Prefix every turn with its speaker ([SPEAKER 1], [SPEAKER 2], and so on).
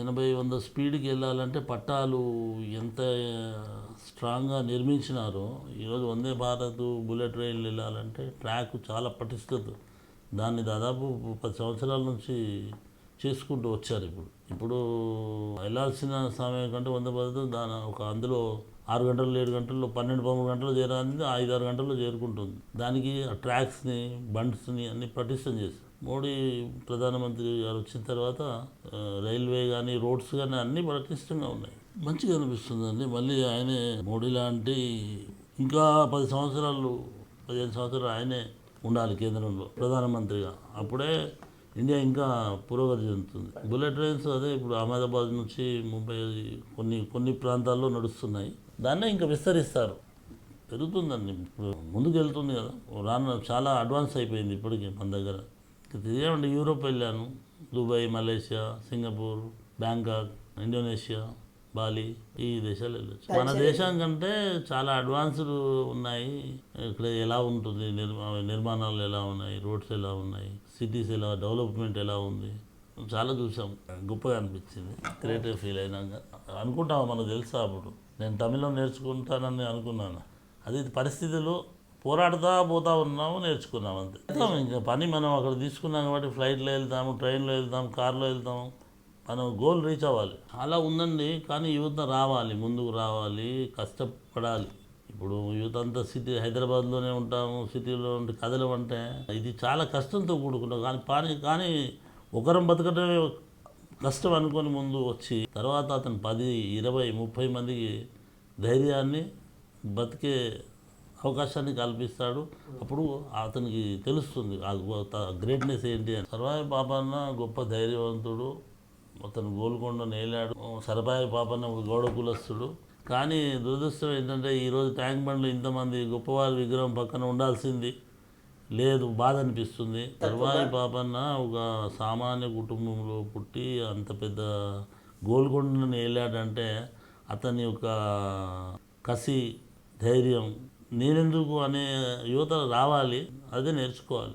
[SPEAKER 1] ఎనభై వంద స్పీడ్కి వెళ్ళాలంటే పట్టాలు ఎంత స్ట్రాంగ్గా నిర్మించినారో ఈరోజు వందే భారత్ బుల్లెట్ రైలు వెళ్ళాలంటే ట్రాక్ చాలా పటిష్టత. దాన్ని దాదాపు పది సంవత్సరాల నుంచి చేసుకుంటూ వచ్చారు ఇప్పుడు. ఇప్పుడు వెళ్ళాల్సిన సమయం కంటే వంద భారత్ దాని ఒక అందులో ఆరు గంటలు ఏడు గంటల్లో పన్నెండు పదమూడు గంటలు చేరాలి ఐదు ఆరు గంటల్లో చేరుకుంటుంది. దానికి ఆ ట్రాక్స్ని బండ్స్ని అన్ని పటిష్టం చేశారు. మోడీ ప్రధానమంత్రి గారు వచ్చిన తర్వాత రైల్వే కానీ రోడ్స్ కానీ అన్నీ పటిష్టంగా ఉన్నాయి. మంచిగా అనిపిస్తుందండి మళ్ళీ ఆయనే మోడీ లాంటి ఇంకా పది సంవత్సరాలు పదిహేను సంవత్సరాలు ఆయనే ఉండాలి కేంద్రంలో ప్రధానమంత్రిగా. అప్పుడే ఇండియా ఇంకా పురోగతి చెందుతుంది. బుల్లెట్ ట్రైన్స్ అదే ఇప్పుడు అహ్మదాబాద్ నుంచి ముంబై కొన్ని కొన్ని ప్రాంతాల్లో నడుస్తున్నాయి. దాన్నే ఇంకా విస్తరిస్తారు. పెరుగుతుందండి. ఇప్పుడు ముందుకు వెళ్తుంది కదా. రాను చాలా అడ్వాన్స్ అయిపోయింది ఇప్పటికీ మన దగ్గర. తిరిగామండి యూరోప్ వెళ్ళాను. Dubai Malaysia Singapore Bangkok Indonesia Bali ఈ దేశాలు వెళ్ళొచ్చు. మన దేశం కంటే చాలా అడ్వాన్స్డ్ ఉన్నాయి. ఇక్కడ ఎలా ఉంటుంది? నిర్మా నిర్మాణాలు ఎలా ఉన్నాయి? రోడ్స్ ఎలా ఉన్నాయి? సిటీస్ ఎలా డెవలప్మెంట్ ఎలా ఉంది? చాలా చూసాం. గొప్పగా అనిపించింది. క్రియేటివ్ ఫీల్ అయినాక అనుకుంటాం మనకు తెలుసా అప్పుడు? నేను తమిళం నేర్చుకుంటానని అనుకున్నాను. అది పరిస్థితులు పోరాడుతా పోతా ఉన్నాము నేర్చుకున్నాం అంతే. వెళ్తాం ఇంకా పని మనం అక్కడ తీసుకున్నాం కాబట్టి ఫ్లైట్లో వెళ్తాము ట్రైన్లో వెళ్తాము కార్లో వెళ్తాము మనం గోల్ రీచ్ అవ్వాలి. అలా ఉందండి కానీ యువత రావాలి ముందుకు రావాలి కష్టపడాలి. ఇప్పుడు యువత అంతా సిటీ హైదరాబాద్లోనే ఉంటాము సిటీలో ఉంటే కదలమంటే ఇది చాలా కష్టంతో కూడుకున్నాం. కానీ పాని కానీ ఒకరం బతకటమే కష్టం అనుకొని ముందు వచ్చి తర్వాత అతను పది ఇరవై ముప్పై మందికి ధైర్యాన్ని బతికే అవకాశాన్ని కల్పిస్తాడు. అప్పుడు అతనికి తెలుస్తుంది గ్రేట్నెస్ ఏంటి అని. సర్వాయి పాపన్న గొప్ప ధైర్యవంతుడు. అతను గోల్కొండ నేలాడు. సరపాయి పాపన్న ఒక గౌడ కులస్తుడు. కానీ దురదృష్టం ఏంటంటే ఈరోజు ట్యాంక్ బండ్లు ఇంతమంది గొప్పవారి విగ్రహం పక్కన ఉండాల్సింది. లేదు బాధ అనిపిస్తుంది. సర్వాయి పాపన్న ఒక సామాన్య కుటుంబంలో పుట్టి అంత పెద్ద గోల్కొండను ఏలాడంటే అతని ఒక కసి ధైర్యం నేనెందుకు అనే యువత రావాలి అదే నేర్చుకోవాలి.